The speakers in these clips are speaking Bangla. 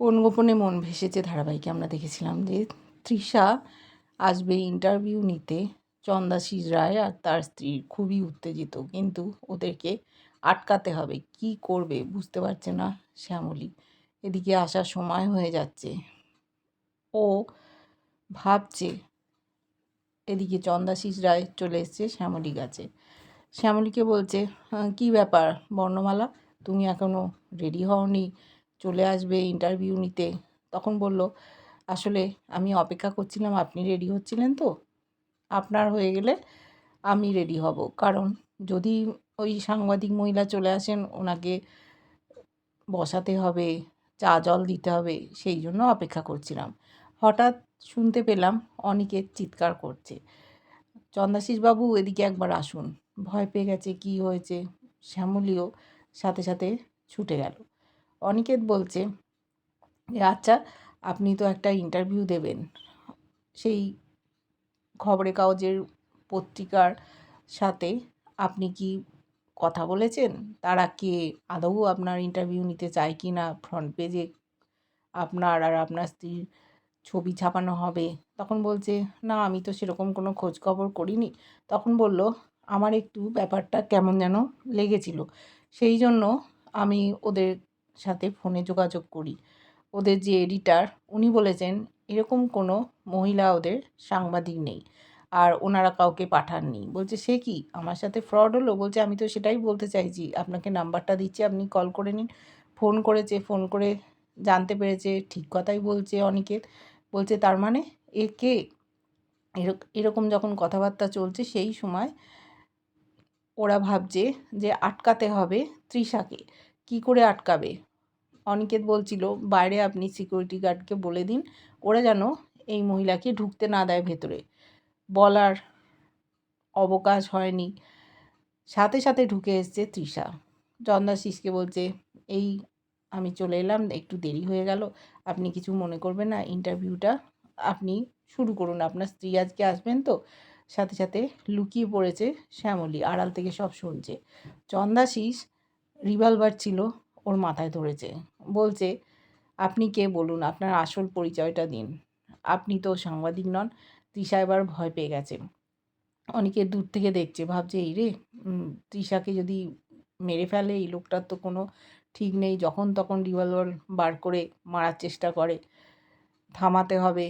কোন গোপনে মন ভেসেছে ধারাবাহিকে আমরা দেখেছিলাম যে তৃষা আসবে ইন্টারভিউ নিতে চন্দাশিস রায় আর তার স্ত্রী খুবই উত্তেজিত কিন্তু ওদেরকে আটকাতে হবে। কি করবে বুঝতে পারছে না শ্যামলী। এদিকে আসার সময় হয়ে যাচ্ছে। ও ভাবছে এদিকে চন্দাশিস রায় চলে এসছে শ্যামলী গাছে শ্যামলীকে বলছে "আহ, কি ব্যাপার বর্ণমালা? তুমি এখনও রেডি হওনি। চলে আসবে ইন্টারভিউ নিতে। তখন বলল, আসলে আমি অপেক্ষা করছিলাম, আপনি রেডি হচ্ছিলেন তো? আপনার হয়ে গেলে আমি রেডি হব। কারণ যদি ওই সাংবাদিক মহিলা চলে আসেন, ওনাকে বসাতে হবে, চা জল দিতে হবে, সেই জন্য অপেক্ষা করছিলাম। হঠাৎ শুনতে পেলাম অনিকেত চিৎকার করছে। চন্দাশিসবাবু এদিকে একবার আসুন। ভয় পেয়ে গেছে, কি হয়েছে? শ্যামলীও সাথে সাথে ছুটে গেল। অনিকেত বলছে যে আচ্ছা আপনি তো একটা ইন্টারভিউ দেবেন। সেই খবরের কাগজের পত্রিকার সাথে আপনি কি কথা বলেছেন? তারা কে? আদৌ আপনার ইন্টারভিউ নিতে চায় কি না? ফ্রন্ট পেজে আপনার আর আপনার স্ত্রীর ছবি ছাপানো হবে? তখন বলছে, না, আমি তো সেরকম কোনো খোঁজ খবর করিনি। তখন বলল, আমার একটু ব্যাপারটা কেমন যেন লেগেছিল। সেই জন্য আমি ওদের সাথে ফোনে যোগাযোগ করি। ওদের যে এডিটার উনি বলেছেন, এরকম কোনো মহিলা ওদের সাংবাদিক নেই আর ওনারা কাউকে পাঠাননি। বলছে, সে কি? আমার সাথে ফ্রড হলো? বলছে, আমি তো সেটাই বলতে চাইছি। আপনাকে নাম্বারটা দিচ্ছি, আপনি কল করে নিন। ফোন করেছে, ফোন করে জানতে পেরেছে, ঠিক কথাই বলছে অনিকেত। বলছে, তার মানে এ কে? এরক- এরকম যখন কথাবার্তা চলছে, সেই সময় ওরা ভাবছে যে আটকাতে হবে তৃষাকে। কি করে আটকাবে? অনিকেত বলছিল, বাইরে আপনি সিকিউরিটি গার্ডকে বলে দিন, ওরা যেন এই মহিলাকে ঢুকতে না দেয় ভেতরে। বলার অবকাশ হয়নি। সাথে সাথে ঢুকে এসছে তৃষা। চন্দাশিসকে বলছে, এই আমি চলে এলাম, একটু দেরি হয়ে গেল, আপনি কিছু মনে করবেন না ইন্টারভিউটা আপনি শুরু করুন। আপনার স্ত্রী আজকে আসবেন তো? সাথে সাথে লুকিয়ে পড়েছে শ্যামলী, আড়াল থেকে সব শুনছে। চন্দাশিস রিভলভার ছিল ওর মাথায় ধরেছে। বলছে, আপনি কে বলুন? আপনার আসল পরিচয়টা দিন। আপনি তো সাংবাদিক নন, তৃষা এবার ভয় পেয়ে গেছে। অনেকে দূর থেকে দেখছে। ভাবছে, এই রে তৃষাকে যদি মেরে ফেলে, এই লোকটার তো কোনো ঠিক নেই। যখন তখন রিভলভার বার করে মারার চেষ্টা করে। থামাতে হবে।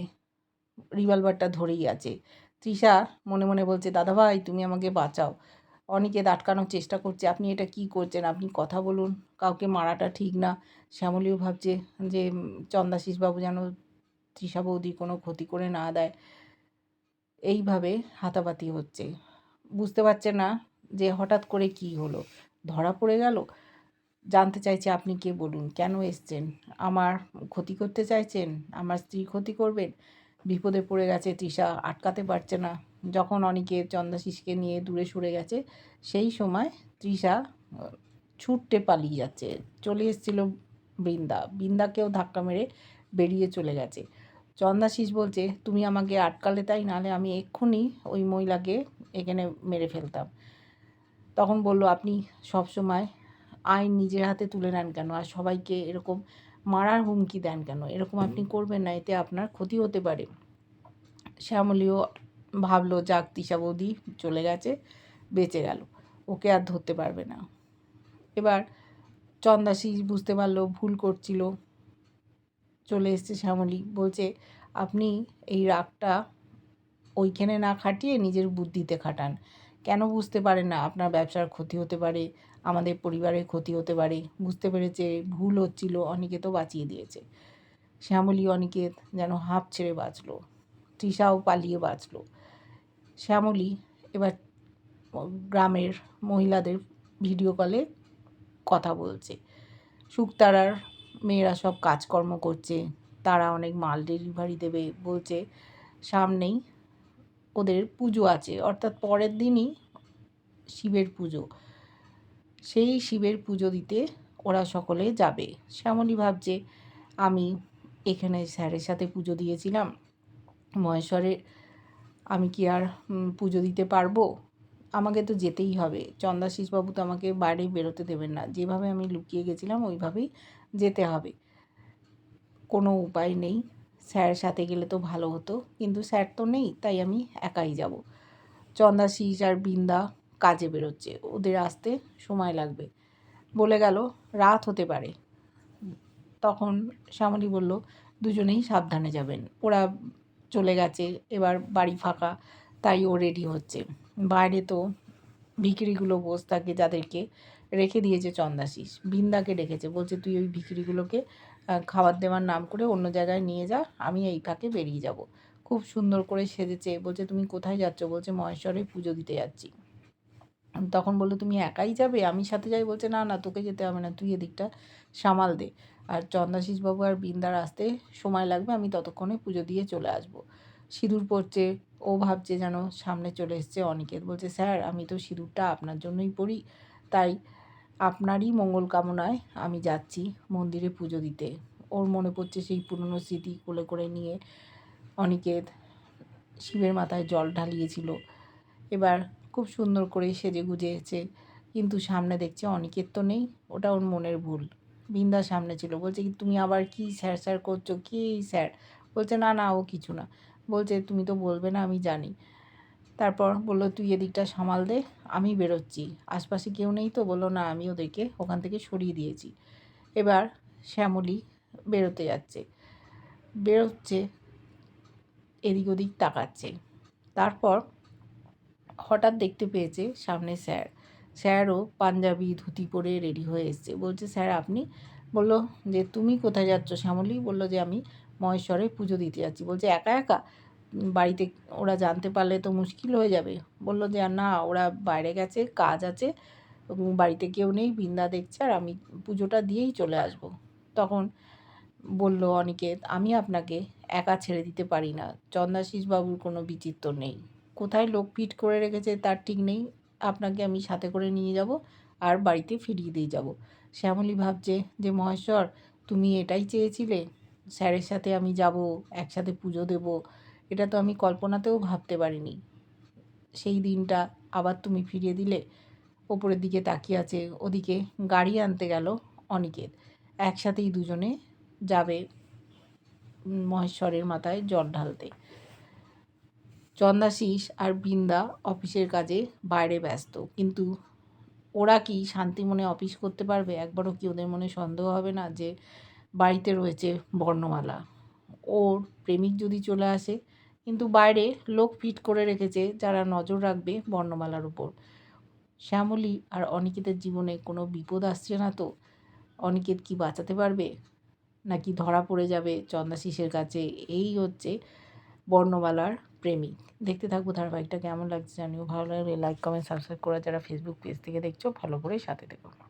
রিভলভারটা ধরেই আছে। তৃষা মনে মনে বলছে, দাদাভাই, তুমি আমাকে বাঁচাও। অনেকে আটকানোর চেষ্টা করছে, আপনি এটা কি করছেন? আপনি কথা বলুন। কাউকে মারাটা ঠিক না। শ্যামলীও ভাবছে যে চন্দাশিসবাবু যেন তৃষা বৌদি কোনো ক্ষতি করে না দেয়। এইভাবে হাতাপাতি হচ্ছে। বুঝতে পারছে না যে, হঠাৎ করে কি হলো? ধরা পড়ে গেল? জানতে চাইছে আপনি কে বলুন? কেন এসছেন? আমার ক্ষতি করতে চাইছেন? আমার স্ত্রী ক্ষতি করবেন? বিপদে পড়ে গেছে, তৃষা আটকাতে পারছে না। যখন অনেকে চন্দাশিসকে নিয়ে দূরে সরে গেছে, সেই সময় তৃষা ছুটতে পালিয়ে যাচ্ছে। চলে এসেছিল বৃন্দা। বৃন্দাকেও ধাক্কা মেরে বেরিয়ে চলে গেছে। চন্দাশিস বলছে, তুমি আমাকে আটকালে তাই, নাহলে আমি এক্ষুনি ওই মহিলাকে এখানে মেরে ফেলতাম। তখন বলল, আপনি সব সময় আইন নিজের হাতে তুলে নেন কেন? আর সবাইকে এরকম মারার হুমকি দেন কেন? এরকম আপনি করবেন না এতে আপনার ক্ষতি হতে পারে। শ্যামলীও ভাবলো যাক তিশা বৌদি চলে গেছে বেঁচে গেল ওকে আর ধরতে পারবে না। এবার চন্দাশিস বুঝতে পারল ভুল করছিল। চলে এসছে শ্যামলী বলছে আপনি এই রাগটা ওইখানে না খাটিয়ে নিজের বুদ্ধিতে খাটান। কেন বুঝতে পারে না? আপনার ব্যবসার ক্ষতি হতে পারে, আমাদের পরিবারের ক্ষতি হতে পারে। বুঝতে পেরেছে, ভুল হচ্ছিল, অনেকে তো বাঁচিয়ে দিয়েছে। শ্যামলী অনেকে যেন হাঁপ ছেড়ে বাঁচলো, তৃষাও পালিয়ে বাঁচলো। শ্যামলী, এবার গ্রামের মহিলাদের ভিডিও কলে কথা বলছে। শুকতারার মেয়েরা সব কাজকর্ম করছে, তারা অনেক মাল ডেলিভারি দেবে বলছে, সামনেই ওদের পুজো আছে। অর্থাৎ পরের দিনই শিবের পুজো। সেই শিবের পুজো দিতে ওরা সকলে যাবে। শ্যামলী ভাবছে, আমি এখানে স্যারের সাথে পুজো দিয়েছিলাম। মহেশ্বরে আমি কি আর পুজো দিতে পারব? আমাকে তো যেতেই হবে। চন্দাশিসবাবু তো আমাকে বাইরে বেরোতে দেবেন না। যেভাবে আমি লুকিয়ে গেছিলাম, ওইভাবেই যেতে হবে। কোনো উপায় নেই। স্যারের সাথে গেলে তো ভালো হতো। কিন্তু স্যার তো নেই তাই আমি একাই যাব। চন্দাশিস আর বৃন্দা কাজে বেরোচ্ছে। ওদের আসতে সময় লাগবে। বলে গেল রাত হতে পারে। তখন শ্যামলী বলল দুজনেই সাবধানে যাবেন। ওরা চলে গেছে এবার বাড়ি ফাঁকা তাই ও রেডি হচ্ছে। বাইরে তো ভিখিরিগুলো বস থাকে যাদেরকে রেখে দিয়েছে চন্দাশিস বৃন্দাকে ডেকেছে বলছে তুই ওই ভিখিরিগুলোকে আহ, খাবার দেওয়ার নাম করে অন্য জায়গায় নিয়ে যা, আমি এই ফাঁকে বেরিয়ে যাব। খুব সুন্দর করে সেজেছে, বলছে, তুমি কোথায় যাচ্ছ? বলছে, মহেশ্বরে পুজো দিতে যাচ্ছি। তখন বলল, তুমি একাই যাবে? আমি সাথে যাই। বলছে, না না, তোকে যেতে হবে না, তুই এদিকটা সামাল দে। আর চন্দাশিসবাবু আর বৃন্দার আসতে সময় লাগবে, আমি ততক্ষণে পুজো দিয়ে চলে আসব। সিঁদুর পরছে, ও ভাবছে যেন সামনে চলে এসছে অনিকেত। বলছে, স্যার, আমি তো সিঁদুরটা আপনার জন্যই পড়ি তাই আপনারই মঙ্গল কামনায় আমি যাচ্ছি মন্দিরে পুজো দিতে। ওর মনে পড়ছে সেই পুরনো স্মৃতি কোলে করে নিয়ে অনিকেত শিবের মাথায় জল ঢালিয়েছিল। এবার খুব সুন্দর করে সেজে গুজেছে, কিন্তু সামনে দেখছে অনিকেত তো নেই, ওটা ওর মনের ভুল। বিন্দা সামনে ছিল, বলছে কি, তুমি আবার কি স্যার স্যার করছ? কি স্যার? বলছে, না না, ও কিছু না। বলছে, তুমি তো বলবে না, আমি জানি। তারপর বলল, তুই এদিকটা সামাল দে, আমি বেরোচ্ছি। আশপাশে কেউ নেই তো, বলল, না, আমি ওদেরকে ওখান থেকে সরিয়ে দিয়েছি। এবার শ্যামলী বেরোতে যাচ্ছে। বেরোচ্ছে, এদিক ওদিক তাকাচ্ছে। তারপর হঠাৎ দেখতে পেয়েছে সামনে স্যার। স্যারও পাঞ্জাবি ধুতি পরে রেডি হয়ে এসছে। বলছে, স্যার, আপনি? বলল, যে, তুমি কোথায় যাচ্ছ? শ্যামলী বলল, যে, আমি মহেশ্বরে পুজো দিতে যাচ্ছি। বলছে, একা একা? বাড়িতে ওরা জানতে পারলে তো মুশকিল হয়ে যাবে। বলল যে, না, ওরা বাইরে গেছে, কাজ আছে, বাড়িতে কেউ নেই, বৃন্দা দেখছে আর আমি পুজোটা দিয়েই চলে আসব। তখন বলল অনিকেত আমি আপনাকে একা ছেড়ে দিতে পারি না বাবুর কোনো বিচিত্র নেই। কোথায় লোক ফিট করে রেখেছে তার ঠিক নেই, আপনাকে আমি সাথে করে নিয়ে যাব আর বাড়িতে ফিরিয়ে দিয়ে যাব। শ্যামলী ভাবছে যে, মহেশ্বর, তুমি এটাই চেয়েছিলে? স্যারের সাথে আমি যাব, একসাথে পুজো দেব এটা তো আমি কল্পনাতেও ভাবতে পারিনি। সেই দিনটা আবার তুমি ফিরিয়ে দিলে? ওপরের দিকে তাকিয়ে আছে, ওদিকে গাড়ি আনতে গেল অনিকেত। একসাথেই দুজনে যাবে মহেশ্বরের মাথায় জল ঢালতে। চন্দাশিস আর বৃন্দা অফিসের কাজে বাইরে ব্যস্ত। কিন্তু ওরা কি শান্তি মনে অফিস করতে পারবে? একবারও কি ওদের মনে সন্দেহ হবে না যে বাড়িতে রয়েছে বর্ণমালা? ওর প্রেমিক যদি চলে আসে কিন্তু বাইরে লোক ফিট করে রেখেছে যারা নজর রাখবে বর্ণমালার উপর। শ্যামলী আর অনিকেতের জীবনে কোনো বিপদ আসছে না তো? অনিকেত কি বাঁচাতে পারবে? নাকি ধরা পড়ে যাবে চন্দাশিসের কাছে? এই হচ্ছে বর্ণমালার প্রেমিক। দেখতে থাকব ধারাবাহিকটা কেমন লাগছে জানিও। ভালো লাগলে লাইক কমেন্ট সাবস্ক্রাইব করা যারা ফেসবুক পেজ থেকে দেখছ ভালো করে সাথে দেখো